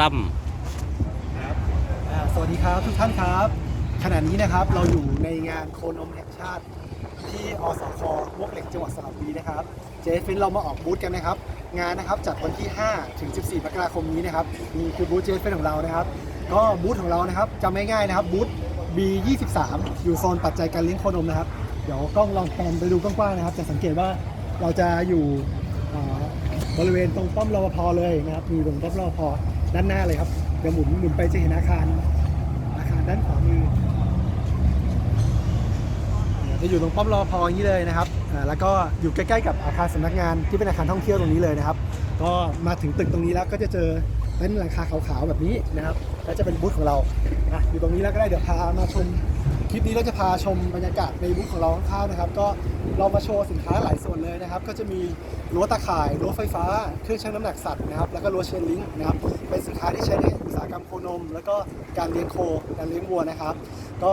ตั้มอ่าสวัสดีครับทุกท่านครับ ขณะนี้นะครับเราอยู่ในงานโคนมแห่งชาติ ที่อสคมวกเหล็กจังหวัดสระบุรีนะครับ เจฟินเรามาออกบูธกันนะครับ งานนะครับจัดวันที่ 5 ถึง 14มกราคมนี้นะครับนี่คือบูธเจฟินของเรานะครับ ก็บูธของเรานะครับจำง่ายๆนะครับบูธ B23 อยู่โซนปัจจัยการเลี้ยงโคนมนะครับ เดี๋ยวกล้องลองแพนไปดูกว้างๆนะครับ จะสังเกตว่าเราจะอยู่อ่าบริเวณตรงป้อมรปภเลยนะครับมีตรงป้อมรปภ ด้านหน้าเลยครับเดี๋ยวหมุนหมุนไปจะเห็นอาคารอาคารด้านขวามือจะอยู่ตรงป้อมรอพออย่างนี้เลยนะครับแล้วก็อยู่ใกล้ๆกับอาคารสำนักงานที่เป็นอาคารท่องเที่ยวตรงนี้เลยนะครับ ก็มาถึงตึกตรงนี้แล้วก็จะเจอเป็นหลังคาขาวๆแบบนี้นะครับ แล้วจะเป็นบูธของเราอะอยู่ตรงนี้แล้วก็ได้เดี๋ยวพามาชม ลิปนี้เราจะพาชมบรรยากาศในบูธของเราคร่าวนะครับ ก็เรามาโชว์สินค้าหลายส่วนเลยนะครับ ก็จะมีรั้วตะข่ายรั้วไฟฟ้า เครื่องชั่งน้ำหนักสัตว์นะครับ แล้วก็รั้วเชนลิงก์นะครับ เป็นสินค้าที่ใช้ในอุตสาหกรรมโคนม แล้วก็การเลี้ยงโค การเลี้ยงวัวนะครับ ก็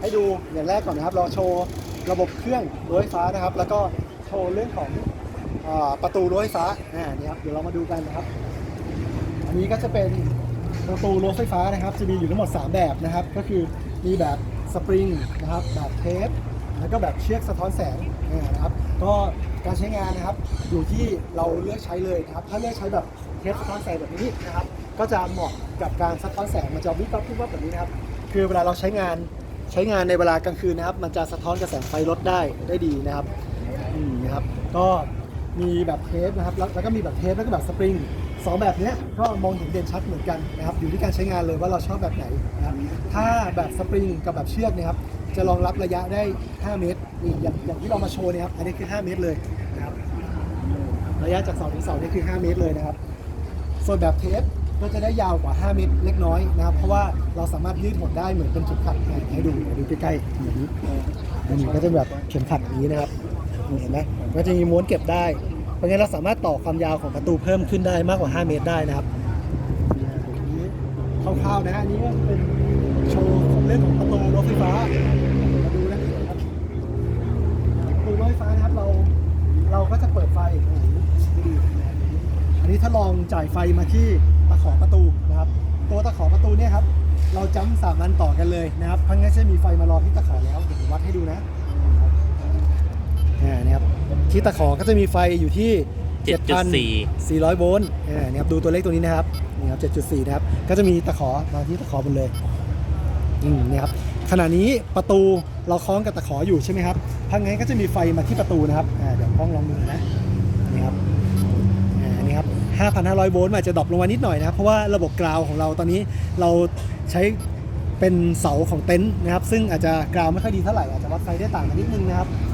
ให้ดูอย่างแรกก่อนนะครับเราโชว์ระบบเครื่องรั้วไฟฟ้านะครับ แล้วก็โชว์เรื่องของอประตูรั้วไฟฟ้าอ่านี่ครับ เดี๋ยวเรามาดูกันนะครับ อันนี้ก็จะเป็นประตูรั้วไฟฟ้านะครับ จะมีอยู่ทั้งหมด 3 แบบนะครับ ก็คือมีแบบ สปริงนะครับแบบเทปแล้วก็แบบเชือกสะท้อนแสงนะครับก็การใช้งานนะครับอยู่ที่เราเลือกใช้เลยนะครับถ้าเลือกใช้แบบเทปสะท้อนแสงแบบนี้นะครับก็จะเหมาะกับการสะท้อนแสงมันจะวิบวับวิบวับแบบนี้นะครับคือเวลาเราใช้งานใช้งานในเวลากลางคืนนะครับ มันจะสะท้อนกระแสไฟรถได้ได้ดีนะครับอืมนะครับก็มีแบบเทปนะครับแล้วก็มีแบบเทปแล้วก็แบบสปริง สองแบบนี้ก็มองเห็นเด่นชัดเหมือนกันนะครับอยู่ที่การใช้งานเลยว่าเราชอบแบบไหนนะครับถ้าแบบสปริงกับแบบเชือกเนะครับจะรองรับระยะได้ 5 เมตรนี่อย่างอย่างที่เรามาโชว์เนี่ยครับอันนี้คือ 5 เมตรเลยนะครับระยะจากเสาถึงเสานี่คือ 5 เมตรเลยนะครับ ส่วนแบบเทปก็จะได้ยาวกว่า 5 เมตรเล็กน้อยนะครับเพราะว่าเราสามารถยืดหดได้เหมือนเป็นเข็มขัดให้ดูดูใกล้ๆอย่างนี้อันนี้ก็จะแบบเข็มขัดอย่างนี้นะครับเห็นไหมก็จะมีม้วนเก็บได้ เพราะงั้นเราสามารถต่อความยาวของประตูเพิ่มขึ้นได้มากกว่า 5 เมตรได้นะครับอย่างนี้คร่าวๆนะอันนี้ก็เป็นโชว์ของเรื่องของประตูรถไฟฟ้ามาดูนะนะครับประตูรถไฟฟ้านะครับเราเราก็จะเปิดไฟดูดิอันนี้ถ้าลองจ่ายไฟมาที่ตะขอประตูนะครับ ตัวตะขอประตูเนี่ยครับเราจำสามอันต่อกันเลยนะครับเพราะงั้นจะมีไฟมารอที่ตะขอแล้วเดี๋ยวผมวัดให้ดูนะอ่าเนี่ยครับ ที่ตะขอก็จะมีไฟอยู่ที่ 7.4 400 โวลต์อ่าเนี่ยครับดูตัวเลขตัวนี้นะครับนี่ครับ 7.4 นะครับ ก็จะมีตะขอมาที่ตะขอบนเลยอืมเนี่ยครับขณะนี้ประตูเราคล้องกับตะขออยู่ใช่ไหมครับถ้างั้นก็จะมีไฟมาที่ประตูนะครับอ่าเดี๋ยวกล้องลองดูนะนี่ครับอ่านี่ครับ 5,500 โวลต์มันอาจจะดรอปลงมานิดหน่อยนะครับเพราะว่าระบบกราวของเราตอนนี้เราใช้เป็นเสาของเต็นท์นะครับ ซึ่งอาจจะกราวไม่ค่อยดีเท่าไหร่อาจจะวัดไฟได้ต่างกันนิดนึงนะครับอ่าเดี๋ยวดู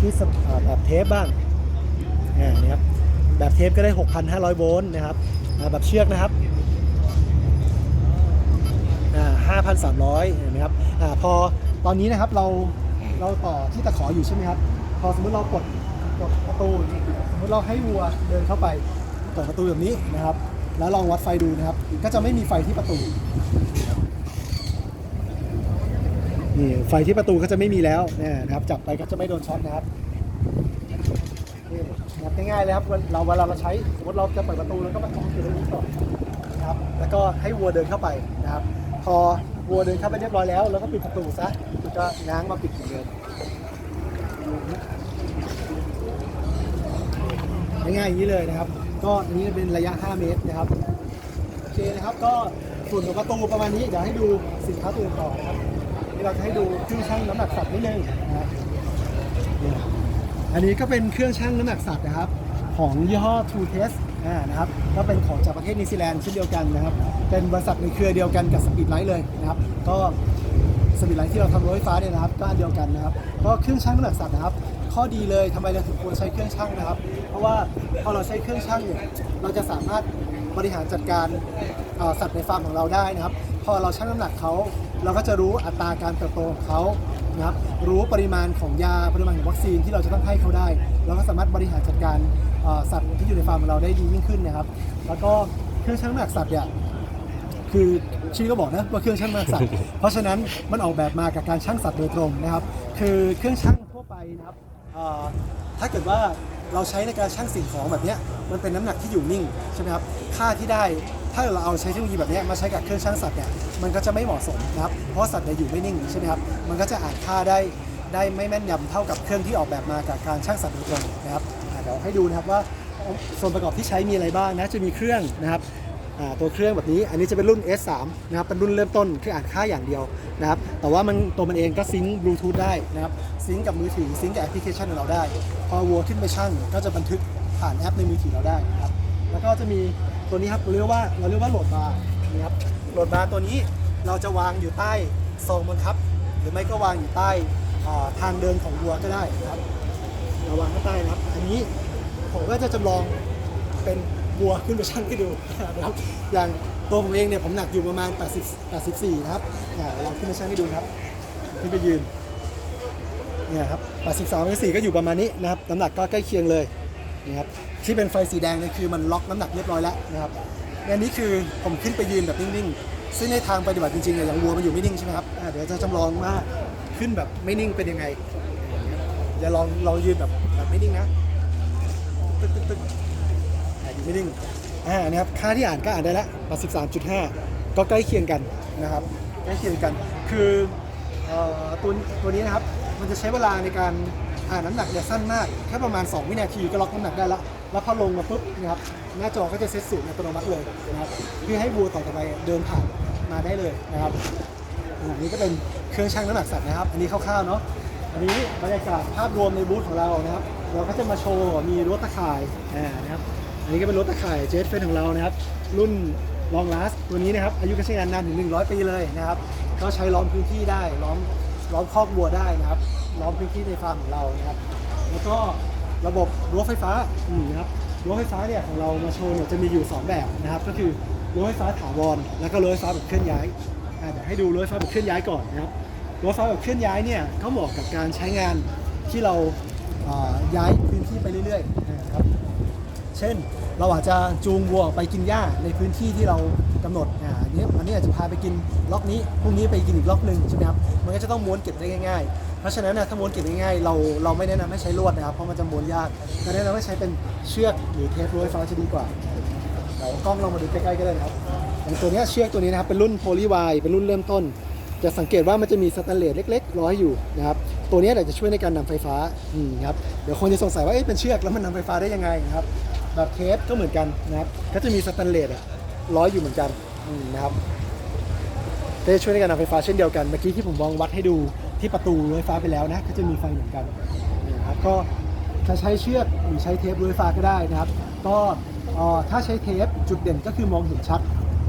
ที่แบบเทปบ้างอ่นี่ครับแบบเทปก็ได้ 6,500 โวลต์นะครับแบบเชือกนะครับ5,300เห็นไหมครับอพอตอนนี้นะครับเราเราต่อที่ตะขออยู่ใช่ไหมครับ พอสมมติเรากดกดประตูสมมติเราให้วัวเดินเข้าไปเปิดประตูแบบนี้นะครับ แล้วลองวัดไฟดูนะครับ ก็จะไม่มีไฟที่ประตู นี่ไฟที่ประตูก็จะไม่มีแล้วเนี่ยนะครับ จับไปก็จะไม่โดนช็อตนะครับนี่นะครับง่ายๆเลยครับเราเวลาเราใช้สมมติเราจะเปิดประตูแล้วก็มาล็อกอยู่ตรงนี้ก่อนนะครับ แล้วก็ให้วัวเดินเข้าไปนะครับ พอวัวเดินเข้าไปเรียบร้อยแล้วเราก็ปิดประตูซะแล้วก็ง้างมาปิดเหมือนเดิมง่ายๆอย่างนี้เลยนะครับ ก็อันนี้เป็นระยะ 5 เมตรนะครับโอเคนะครับก็ส่วนของประตูประมาณนี้เดี๋ยวให้ดูสินค้าตัวต่อนะครับ นี่เราจะให้ดูเครื่องชั่งน้ำหนักสัตว์นิดนึงนะครับนี่อันนี้ก็เป็นเครื่องชั่งน้ำหนักสัตว์นะครับ ของยี่ห้อ True Test อ่านะครับก็เป็นของจากประเทศนิวซีแลนด์เช่นเดียวกันนะครับ เป็นบริษัทในเครือเดียวกันกับสปีดไลท์เลยนะครับ ก็สปีดไลท์ที่เราทำรถไฟฟ้าเนี่ยนะครับก็อันเดียวกันนะครับ ก็เครื่องชั่งน้ำหนักสัตว์นะครับ ข้อดีเลยทำไมเราถึงควรใช้เครื่องชั่งนะครับ เพราะว่าพอเราใช้เครื่องชั่งเนี่ยเราจะสามารถบริหารจัดการสัตว์ในฟาร์มของเราได้นะครับ พอเราชั่งน้ำหนักเขา เราก็จะรู้อัตราการเติบโตของเขานะครับรู้ปริมาณของยาปริมาณของวัคซีนที่เราจะต้องให้เขาได้ เราก็สามารถบริหารจัดการสัตว์ที่อยู่ในฟาร์มของเราได้ดียิ่งขึ้นนะครับ แล้วก็เครื่องชั่งน้ำหนักสัตว์เนี่ยคือชื่อก็บอกนะว่าเครื่องชั่งน้ำหนักสัตว์ เพราะฉะนั้นมันออกแบบมากับการชั่งสัตว์โดยตรงนะครับ คือเครื่องชั่งทั่วไปนะครับถ้าเกิดว่าเราใช้ในการชั่งสิ่งของแบบนี้มันเป็นน้ำหนักที่อยู่นิ่งใช่ไหมครับค่าที่ได้ ถ้าเราเอาใช้เทคโนโลยีแบบนี้มาใช้กับเครื่องช่างสัตว์เนี่ยมันก็จะไม่เหมาะสมนะครับเพราะสัตว์เนี่ยอยู่ไม่นิ่งใช่ไหมครับมันก็จะอ่านค่าได้ได้ไม่แม่นยำเท่ากับเครื่องที่ออกแบบมากับการช่างสัตว์โดยตรงนะครับเดี๋ยวให้ดูนะครับว่าส่วนประกอบที่ใช้มีอะไรบ้างนะจะมีเครื่องนะครับตัวเครื่องแบบนี้อันนี้จะเป็นรุ่น S3 นะครับเป็นรุ่นเริ่มต้นคืออ่านค่าอย่างเดียวนะครับแต่ว่ามันตัวมันเองก็ซิงค์บลูทูธได้นะครับซิงค์กับมือถือซิงค์กับแอปพลิเคชันของเราได้ พอวัวขึ้นไปชั่งก็จะบันทึกผ่านแอปในมือถือเราได้นะครับแล้วก็จะมี ตัวนี้ครับเราเรียกว่าเราเรียกว่าโหลดบาร์นะครับโหลดบาร์ตัวนี้เราจะวางอยู่ใต้ซองบังคับ หรือไม่ก็วางอยู่ใต้ทางเดินของวัวก็ได้นะครับเราวางข้างใต้นะครับ อันนี้ผมก็จะจำลองเป็นวัวขึ้นไปชั่งให้ดูนะครับอย่างตัวผมเองเนี่ยผมหนักอยู่ประมาณ 80 84 นะครับอ่าลองขึ้นไปชั่งให้ดูครับขึ้นไปยืนเนี่ยครับ83 84ก็อยู่ประมาณนี้นะครับน้ำหนักก็ใกล้เคียงเลยนะครับ ที่เป็นไฟสีแดงเนี่ยคือมันล็อกน้ำหนักเรียบร้อยแล้วนะครับและอันนี้คือผมขึ้นไปยืนแบบนิ่งๆ ซึ่งในทางปฏิบัติจริงๆเนี่ยอย่างวัวมันอยู่ไม่นิ่งใช่ไหมครับอ่าเดี๋ยวจะจำลองว่าขึ้นแบบไม่นิ่งเป็นยังไงอย่าลองลองยืนแบบแบบไม่นิ่งนะตึ๊กตึ๊กตึ๊กอะอยู่ไม่นิ่งอ่านะครับค่าที่อ่านก็อ่านได้ละ83.5 ก็ใกล้เคียงกันนะครับใกล้เคียงกันคือเอ่อตัวตัวนี้นะครับ มันจะใช้เวลาในการอ่านน้ำหนักเนี่ยสั้นมาก แค่ประมาณ 2 วินาทีก็ล็อกน้ำหนักได้แล้ว แล้วพอลงมาปุ๊บนะครับหน้าจอก็จะเซตสูตรอัตโนมัติเลยนะครับเพื่อให้วัวต่อไปเดินผ่านมาได้เลยนะครับอันนี้ก็เป็นเครื่องชั่งน้ำหนักสัตว์นะครับ อันนี้คร่าวๆเนาะอันนี้บรรยากาศภาพรวมในบูธของเรานะครับ เราก็จะมาโชว์มีรถตะข่ายนะครับอันนี้ก็เป็นรถตะข่ายเจสเฟนของเรานะครับ รุ่นลองลาสตัวนี้นะครับอายุการใช้งานนานถึง 100 ปีเลยนะครับ ก็ใช้ล้อมพื้นที่ได้ล้อม ล้อมคอกวัวได้นะครับล้อมพื้นที่ในฟาร์มของเรานะครับ แล้วก็ระบบรั้วไฟฟ้าอืมนะครับรั้วไฟฟ้าเนี่ยของเรามาโชว์เนี่ยจะมีอยู่ 2 แบบนะครับ ก็คือรั้วไฟฟ้าถาวรแล้วก็รั้วไฟฟ้าแบบเคลื่อนย้ายอ่าเดี๋ยวให้ดูรั้วไฟฟ้าแบบเคลื่อนย้ายก่อนนะครับรั้วไฟฟ้าแบบเคลื่อนย้ายเนี่ยเขาเหมาะกับการใช้งานที่เราอ่าย้ายพื้นที่ไปเรื่อยๆนะครับ เช่น เราอาจจะจูงวัวไปกินหญ้าในพื้นที่ที่เรากำหนดอ่านี้วันนี้อาจจะพาไปกินล็อกนี้พรุ่งนี้ไปกินอีกล็อกหนึ่งใช่ไหมครับมันก็จะต้องม้วนเก็บได้ง่ายๆ เพราะฉะนั้นนะถ้าม้วนเก็บได้ง่ายๆเราเราไม่แนะนำให้ใช้ลวดนะครับเพราะมันจะม้วนยากก็แนะนำให้ใช้เป็นเชือกหรือเทปรั้วไฟฟ้าจะดีกว่าเดี๋ยวกล้องลองมาดูใกล้ๆก็ได้นะครับอย่างตัวนี้เชือกตัวนี้นะครับเป็นรุ่นโพลีวายเป็นรุ่นเริ่มต้น จะสังเกตว่ามันจะมีสแตนเลสเล็กๆร้อยอยู่นะครับตัวนี้ยแหละจะช่วยในการนำไฟฟ้าอืมครับเดี๋ยวคนจะสงสัยว่าเอ๊ะเป็นเชือกแล้วมันนำไฟฟ้าได้ยังไงครับ แบบเทปก็เหมือนกันนะครับก็จะมีสแตนเลสอะร้อยอยู่เหมือนกันนะครับก็จะช่วยในการนำไฟฟ้าเช่นเดียวกัน เมื่อกี้ที่ผมลองวัดให้ดูที่ประตูรั้วไฟฟ้าไปแล้วนะก็จะมีไฟเหมือนกันนะครับก็จะใช้เชือกหรือใช้เทปรั้วไฟฟ้าก็ได้นะครับ ก็ถ้าใช้เทปจุดเด่นก็คือมองเห็นชัด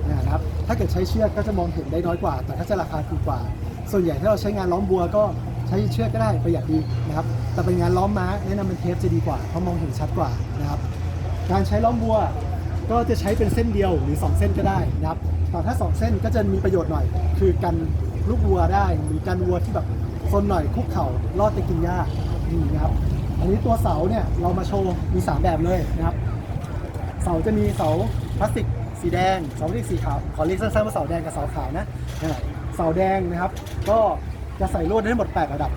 นะครับถ้าเกิดใช้เชือกก็จะมองเห็นได้น้อยกว่า แต่ก็จะราคาถูกกว่า ส่วนใหญ่ถ้าเราใช้งานล้อมบัวก็ใช้เชือกก็ได้ประหยัดดีนะครับแต่เป็นงานล้อมม้าแนะนำเป็นเทปจะดีกว่าเพราะมองเห็นชัดกว่านะครับ การใช้ล้อมวัวก็จะใช้เป็นเส้นเดียวหรือ 2 เส้นก็ได้นะครับแต่ถ้า 2 เส้นก็จะมีประโยชน์หน่อย คือกันลูกวัวได้หรือกันวัวที่แบบซนหน่อยคุกเข่ารอดไปกินหญ้านี่นะครับ อันนี้ตัวเสาเนี่ยเรามาโชว์มี 3 แบบเลยนะครับ เสาจะมีเสาพลาสติกสีแดงเสาพลาสติกสีขาวขอเรียกสั้นๆว่าเสาแดงกับเสาขาวนะอ่าเสาแดงนะครับ ก็จะใส่ลวดได้ทั้งหมด 8 ระดับ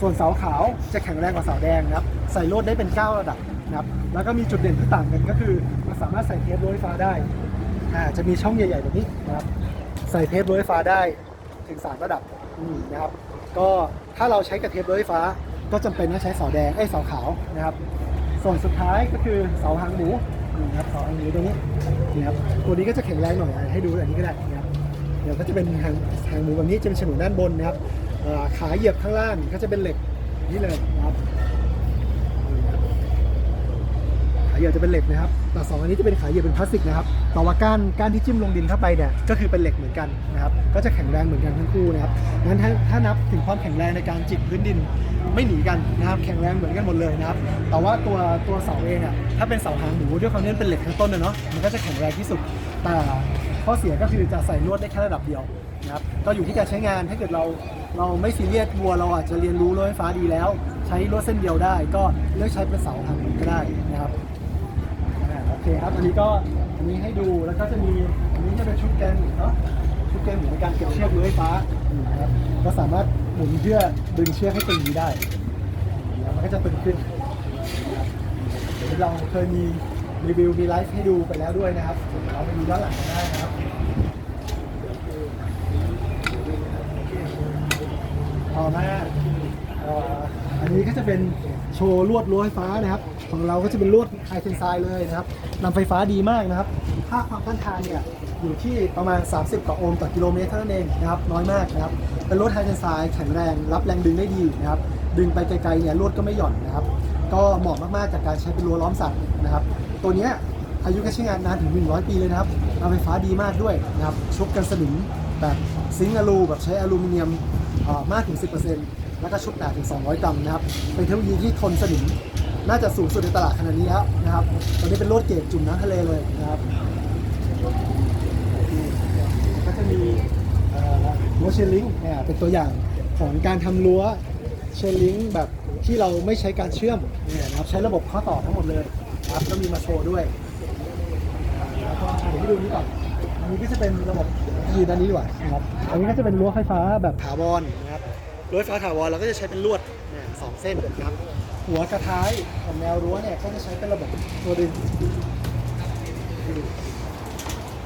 ส่วนเสาขาวจะแข็งแรงกว่าเสาแดงนะครับ ใส่ลวดได้เป็น 9 ระดับ นะครับแล้วก็มีจุดเด่นที่ต่างกันก็คือมันสามารถใส่เทปรั้วไฟฟ้าได้อ่าจะมีช่องใหญ่ๆแบบนี้นะครับใส่เทปรั้วไฟฟ้าได้ถึง 3 ระดับนะครับก็ถ้าเราใช้กับเทปรั้วไฟฟ้า ก็จำเป็นต้องใช้เสาแดงไอ้เสาขาวนะครับ ส่วนสุดท้ายก็คือเสาหางหมูนะครับเสาหางหมูตัวนี้นี่ครับตัวนี้ก็จะแข็งแรงหน่อยให้ดูอันนี้ก็ได้นะครับเดี๋ยวก็จะเป็นหางหางหมูแบบนี้จะเป็นฉนวนด้านบนนะครับขาเหยียบข้างล่างก็จะเป็นเหล็กนี่เลยนะครับนี่นะครับขา เหยียบจะเป็นเหล็กนะครับแต่สองอันนี้จะเป็นขาเหยียบเป็นพลาสติกนะครับแต่ว่าก้านก้านที่จิ้มลงดินเข้าไปเนี่ยก็คือเป็นเหล็กเหมือนกันนะครับก็จะแข็งแรงเหมือนกันทั้งคู่นะครับงั้นถ้าถ้านับถึงความแข็งแรงในการจิกพื้นดินไม่หนีกันนะครับแข็งแรงเหมือนกันหมดเลยนะครับแต่ว่าตัวตัวเสาเองอะถ้าเป็นเสาหางหมูด้วยความที่มันเป็นเหล็กทั้งต้นเนาะมันก็จะแข็งแรงที่สุดแต่ข้อเสียก็คือจะใส่ลวดได้แค่ระดับเดียวนะครับก็อยู่ที่การใช้งานถ้าเกิดเราเราไม่ซีเรียสวัวเราอาจจะเรียนรู้รถไฟฟ้าดีแล้ว ใช้ลวดเส้นเดียวได้ ก็เลือกใช้เป็นเสาหางหมูก็ได้นะครับ เคครับ อันนี้ก็อันนี้ให้ดูแล้วก็จะมีอันนี้จะเป็นชุดแกนเนาะชุดเกมเหมือนในการเก็บเชือกรั้วไฟฟ้านะครับก็สามารถหมุนเพื่อดึงเชือกให้ตึงนี้ได้นะครับมันก็จะตึงขึ้นเดี๋ยวเราเคยมีรีวิวมีไลฟ์ให้ดูไปแล้วด้วยนะครับเราไปดูด้านหลังกันได้นะครับต่อมาอันนี้ก็จะเป็น โชว์ลวดรั้วไฟฟ้านะครับ ของเราก็จะเป็นลวดไฮเทนไซเลยนะครับนำไฟฟ้าดีมากนะครับ ค่าความต้านทานเนี่ยอยู่ที่ประมาณ 30กว่าโอห์มต่อกิโลเมตรเท่านั้นเองนะครับน้อยมากนะครับเป็นลวดไฮเทนไซแข็งแรง รับแรงดึงได้ดีนะครับดึงไปไกลๆเนี่ยลวดก็ไม่หย่อนนะครับ ก็เหมาะมากๆกับการใช้เป็นรั้วล้อมสัตว์นะครับ ตัวเนี้ยอายุการใช้งานนานถึง 100 ปีเลยนะครับเอาไฟฟ้าดีมากด้วยนะครับชุบกันสนิมแบบซิงค์อลูแบบใช้อลูมิเนียมมากถึง 10% แล้วก็ชุบหนาถึง 200 กรัมนะครับ เป็นเทคโนโลยีที่ทนสนิม น่าจะสูงสุดในตลาดขนาดนี้แล้วนะครับ ตอนนี้เป็นรถเกรดจุ่มน้ำทะเลเลยนะครับก็จะมีรั้วเชลลิงเนี่ยเป็นตัวอย่างของการทำรั้วเชลลิงแบบที่เราไม่ใช้การเชื่อมเนี่ยนะครับ ใช้ระบบข้อต่อทั้งหมดเลยนะครับก็มีมาโชว์ด้วยแล้วก็เดี๋ยวให้ดูนี้ก่อนอันนี้ก็จะเป็นระบบยืนด้านนี้ดีกว่านะครับ อันนี้ก็จะเป็นรั้วไฟฟ้าแบบถาวรนะครับ รั้วไฟฟ้าถาวรเราก็จะใช้เป็นลวดเนี่ยสองเส้นนะครับ หัวกระท้ายของแนวรั้วเนี่ยก็จะใช้เป็นระบบตัวดึง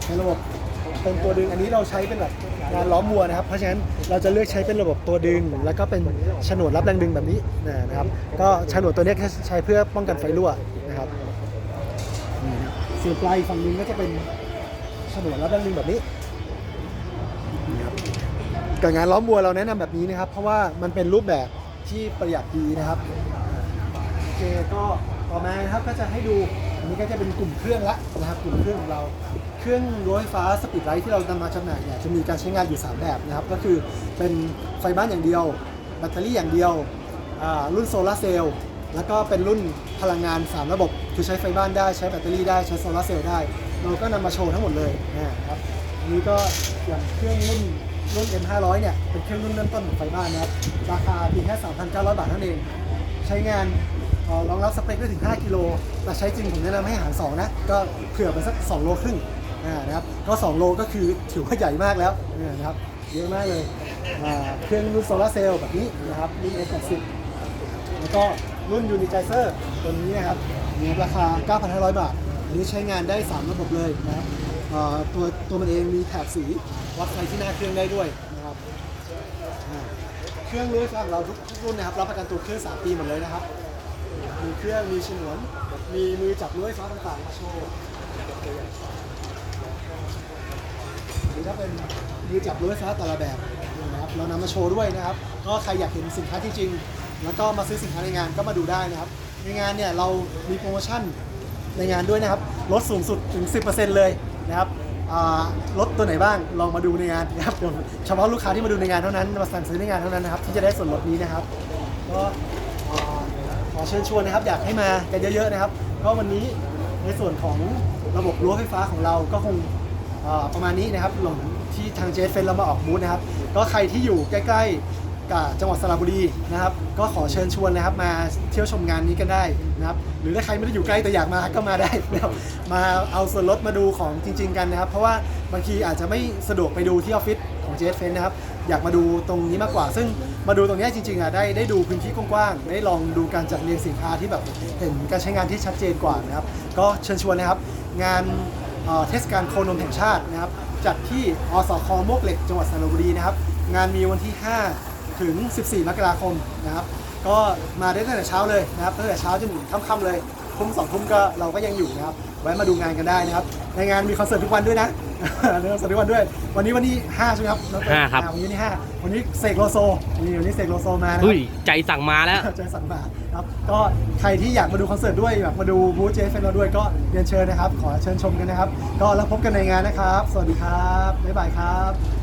เป็นระบบเป็นตัวดึงอันนี้เราใช้เป็นแบบงานล้อมวัวนะครับ เพราะฉะนั้นเราจะเลือกใช้เป็นระบบตัวดึง แล้วก็เป็นฉนวนรับแรงดึงแบบนี้นะครับ ก็ฉนวนตัวนี้แค่ใช้เพื่อป้องกันไฟรั่วนะครับส่วนปลายฝั่งนึงก็จะเป็นฉนวนรับแรงดึงแบบนี้ กับงานล้อมวัวเราแนะนำแบบนี้นะครับ เพราะว่ามันเป็นรูปแบบที่ประหยัดดีนะครับโอเคก็ต่อมานะครับก็จะให้ดูอันนี้ก็จะเป็นกลุ่มเครื่องละนะครับกลุ่มเครื่องของเรา เครื่องรั้วไฟฟ้าสปีดไลท์ที่เรานำมาจำหน่ายเนี่ยจะมีการใช้งานอยู่ 3 แบบนะครับ ก็คือเป็นไฟบ้านอย่างเดียว แบตเตอรี่อย่างเดียวรุ่นโซลาร์เซลล์แล้วก็เป็นรุ่นพลังงาน 3 ระบบ คือใช้ไฟบ้านได้ใช้แบตเตอรี่ได้ใช้โซลาร์เซลล์ได้ เราก็นำมาโชว์ทั้งหมดเลยนะครับอันนี้ก็อย่างเครื่องรุ่น รุ่น M500 เนี่ย เป็นเครื่องรุ่นเริ่มต้นของไฟบ้านนะครับ ราคาเพียงแค่ 3,900 บาทเท่านั้นเอง ใช้งานเอ่อรองรับสเปคได้ถึง 5 กิโล แต่ใช้จริงผมแนะนำให้หาร 2 นะ ก็เผื่อไปสัก 2 โลครึ่งนะครับ ก็ 2 โลก็คือถือว่าใหญ่มากแล้วอ่านะครับ เยอะมากเลย เครื่องรุ่นโซลาร์เซลล์แบบนี้นะครับ รุ่น S80 แล้วก็รุ่นยูนิ i เซอร์ตัวนี้นะครับมีราคา 9,500 บาท อันนี้ใช้งานได้ 3 ระบบเลยนะครับ ตัวตัวมันเองมีแถบสีวัดไฟที่หน้าเครื่องได้ด้วยนะครับเครื่องรื้อของเราทุกรุ่นนะครับรับประกันตัวเครื่อง3ปีหมดเลยนะครับ มีเครื่องมีฉนวนมีมือจับรั้วไฟฟ้าต่างๆมาโชว์หรือถ้าเป็นมือจับรั้วไฟฟ้าแต่ละแบบนะครับเรานำมาโชว์ด้วยนะครับ ก็ใครอยากเห็นสินค้าที่จริง แล้วก็มาซื้อสินค้าในงานก็มาดูได้นะครับ ในงานเนี่ยเรามีโปรโมชั่นในงานด้วยนะครับลดสูงสุดถึง 10%เลย นะครับรถตัวไหนบ้างลองมาดูในงานนะครับเฉพาะลูกค้าที่มาดูในงานเท่านั้นมาสั่งซื้อในงานเท่านั้นนะครับที่จะได้ส่วนลดนี้นะครับก็ขอเชิญชวนนะครับอยากให้มากันเยอะๆนะครับก็วันนี้ในส่วนของระบบรั้วไฟฟ้าของเราก็คงประมาณนี้นะครับหลงที่ทางเจสเฟนเรามาออกบูธนะครับ ก็ใครที่อยู่ใกล้ๆ กับจังหวัดสระบุรีนะครับก็ขอเชิญชวนนะครับมาเที่ยวชมงานนี้กันได้นะครับหรือถ้าใครไม่ได้อยู่ใกล้แต่อยากมาก็มาได้นะครับมาเอาส่วนลดมาดูของจริง ๆ กันนะครับ เพราะว่าบางทีอาจจะไม่สะดวกไปดูที่ออฟฟิศของเจสเฟนนะครับอยากมาดูตรงนี้มากกว่า ซึ่งมาดูตรงเนี้ยจริงๆอะได้ได้ดูพื้นที่กว้างๆได้ลองดูการจัดเรียงสินค้าที่แบบเห็นการใช้งานที่ชัดเจนกว่านะครับก็เชิญชวนนะครับ งานเอ่อเทศกาลโคนมแห่งชาตินะครับจัดที่อสคมวกเหล็กจังหวัดสระบุรีนะครับงานมีวันที่ 5 ถึง 14 มกราคมนะครับ ก็มาได้ตั้งแต่เช้าเลยนะครับตั้งแต่เช้าจนถึงค่ำๆเลยทุ่มสองทุ่มก็เราก็ยังอยู่นะครับแวะมาดูงานกันได้นะครับ ในงานมีคอนเสิร์ตทุกวันด้วยนะมีคอนเสิร์ตทุกวันด้วย วันนี้วันที่5ใช่ไหมครับน้องเต้ยห้าครับอ่วันนี้วันที่ห้าวันนี้เสกโลโซนี่วันนี้เสกโลโซมานะครัเฮ้บยใจสั่งมาแล้วใจสั่นมาครับก็ใครที่อยากมาดูคอนเสิร์ตด้วยอยากมาดูบูธเจฟเฟนเราด้วยก็เรียนเชิญนะครับ ขอเชิญชมกันนะครับ ก็แล้วพบกันในงานนะครับ สวัสดีครับบ๊ายบายครับ